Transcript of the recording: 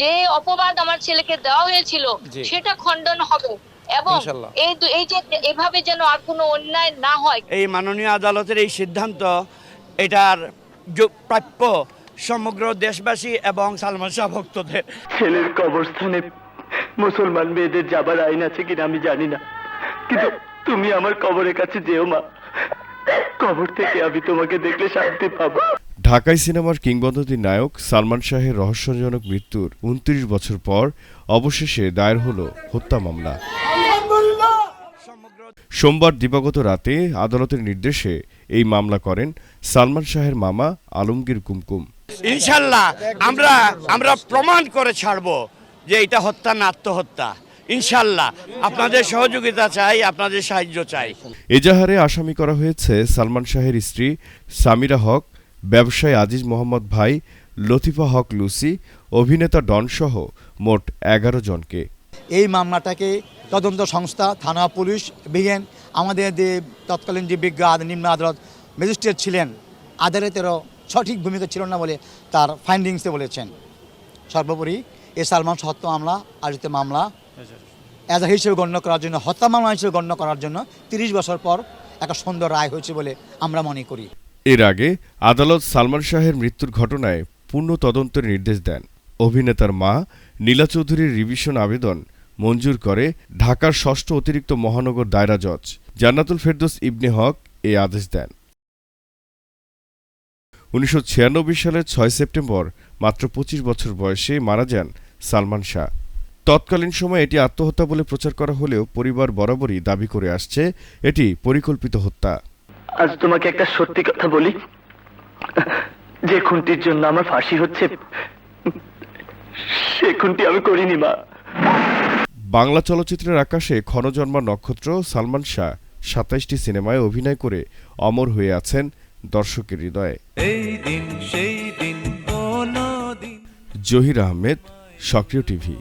যে অপবাদ আমার ছেলেকে দেওয়া হয়েছিল সেটা খণ্ডন হবে। এবং এই এই যে এভাবে যেন আর কোনো অন্যায় না হয়। এই মাননীয় আদালতের এই সিদ্ধান্ত এটার প্রাপ্য সমগ্র দেশবাসী এবং সালমান শাহ ভক্তদের। ছেলের কবরস্থানে মুসলমান মেয়েদের যাবার আইন আছে কিনা আমি জানি না। কিন্তু তুমি আমার কবরের কাছে যেও মা। কবর থেকে আমি তোমাকে দেখলে শান্তি পাবো। ঢাকাই সিনেমার কিংবদন্তি নায়ক সালমান শাহের রহস্যজনক মৃত্যুর উনত্রিশ বছর পর অবশেষে দায়ের হল হত্যা মামলা। সোমবার দিবাগত রাতে আদালতের নির্দেশে এই মামলা করেন সালমান শাহের মামা আলমগীর কুমকুম। ইনশাল্লাহ আমরা আমরা প্রমাণ করে ছাড়বো যে এটা হত্যা না আত্মহত্যা। ইনশাল্লাহ আপনাদের সহযোগিতা চাই আপনাদের সাহায্য চাই। এজাহারে আসামি করা হয়েছে সালমান শাহের স্ত্রী সামিরা হক ব্যবসায়ী আজিজ মোহাম্মদ ভাই, লতিফা হক লুসি, অভিনেতা ডনসহ মোট এগারো জনকে। এই মামলাটাকে তদন্ত সংস্থা, থানা, পুলিশ, বিজ্ঞান, আমাদের যে তৎকালীন যে বিজ্ঞ নিম্ন আদালত ম্যাজিস্ট্রেট ছিলেন আদালতেরও সঠিক ভূমিকা ছিল না বলে তার ফাইন্ডিংসে বলেছেন। সর্বোপরি এ সালমান সত্য মামলা, আয়োজিত মামলা এজ হিসেবে গণ্য করার জন্য, হত্যা মামলা হিসেবে গণ্য করার জন্য তিরিশ বছর পর একটা সুন্দর রায় হয়েছে বলে আমরা মনে করি। এর আগে আদালত সালমান শাহের মৃত্যুর ঘটনায় পূর্ণ তদন্তের নির্দেশ দেন। অভিনেতার মা নীলা চৌধুরীর রিভিশন আবেদন মঞ্জুর করে ঢাকার ষষ্ঠ অতিরিক্ত মহানগর দায়রা জজ জান্নাতুল ফেরদৌস ইবনে হক এই আদেশ দেন। উনিশশো ছিয়ানব্বই সালের ছয় সেপ্টেম্বর, মাত্র পঁচিশ বছর বয়সে মারা যান সালমান শাহ। তৎকালীন সময়ে এটি আত্মহত্যা বলে প্রচার করা হলেও পরিবার বরাবরই দাবি করে আসছে, এটি পরিকল্পিত হত্যা। আজ তোমাকে একটা সত্যি কথা বলি। যে খুনটির জন্য আমার ফাঁসি হচ্ছে সে খুনটি আমি করিনি মা। বাংলা চলচ্চিত্রের আকাশে ক্ষণজন্মা নক্ষত্র সালমান শাহ সাতাইশটি সিনেমায় অভিনয় করে অমর হয়ে আছেন দর্শকের হৃদয়ে। এই দিন সেই দিন কোনো দিন জহির আহমেদ সক্রিয় টিভি।